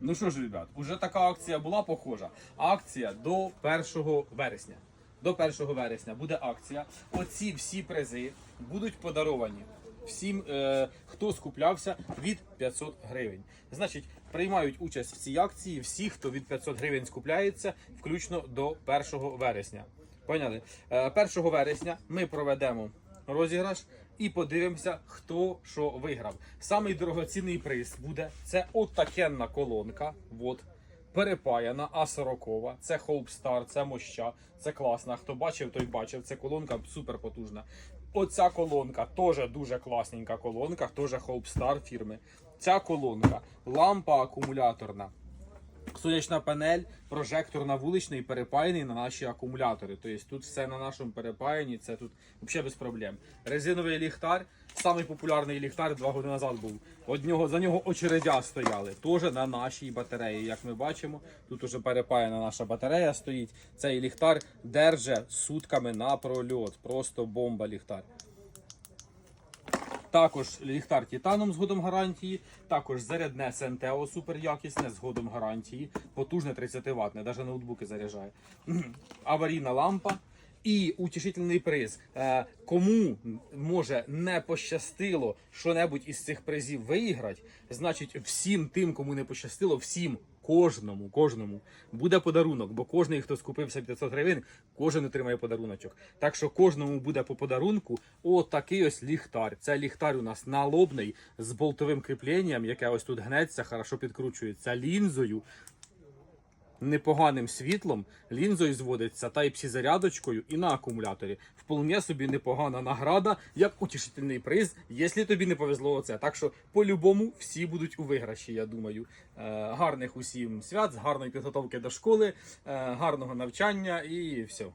Ну що ж, ребят, уже така акція була похожа. Акція до 1 вересня. До 1 вересня буде акція. Оці всі призи будуть подаровані всім, е, хто скуплявся від 500 гривень. Значить, приймають участь в цій акції всі, хто від 500 гривень скупляється, включно до 1 вересня. Поняли? Е, 1 вересня ми проведемо розіграш і подивимося, хто що виграв. Самий дорогоцінний приз буде це отакенна колонка. Вот. Перепаяна А40, це Star, це моща, це класна. Хто бачив, той бачив. Це колонка супер потужна. Оця колонка теж дуже класненька колонка, теж Star фірми. Ця колонка, лампа акумуляторна. Сонячна панель, прожектор на вуличний перепаяний на наші акумулятори. Тобто тут все на нашому перепаянні, це тут взагалі без проблем. Резиновий ліхтар, самий популярний ліхтар два роки назад був. Од нього, за нього очередя стояли, теж на нашій батареї. Як ми бачимо, тут уже перепаяна наша батарея стоїть. Цей ліхтар держе сутками на прольот. Просто бомба ліхтар. Також ліхтар титаном з годом гарантії, також зарядне СНТО супер якісне з годом гарантії, потужне 30 Вт, навіть ноутбуки заряджає. Аварійна лампа і утішительний приз. Е, Кому може не пощастило що-небудь із цих призів виграти, значить всім тим, кому не пощастило, всім. Кожному, кожному буде подарунок, бо кожен, хто скупився 500 гривень, кожен отримає подаруночок. Так що кожному буде по подарунку отакий ось ліхтар. Це ліхтар у нас налобний з болтовим кріпленням, яке ось тут гнеться, хорошо підкручується лінзою. Непоганим світлом лінзою зводиться Type-C зарядочкою і на акумуляторі. Вполне собі непогана награда, як утішительний приз, якщо тобі не повезло оце. Так що по-любому всі будуть у виграші, я думаю. Е, гарних усім свят, гарної підготовки до школи, е, гарного навчання і все.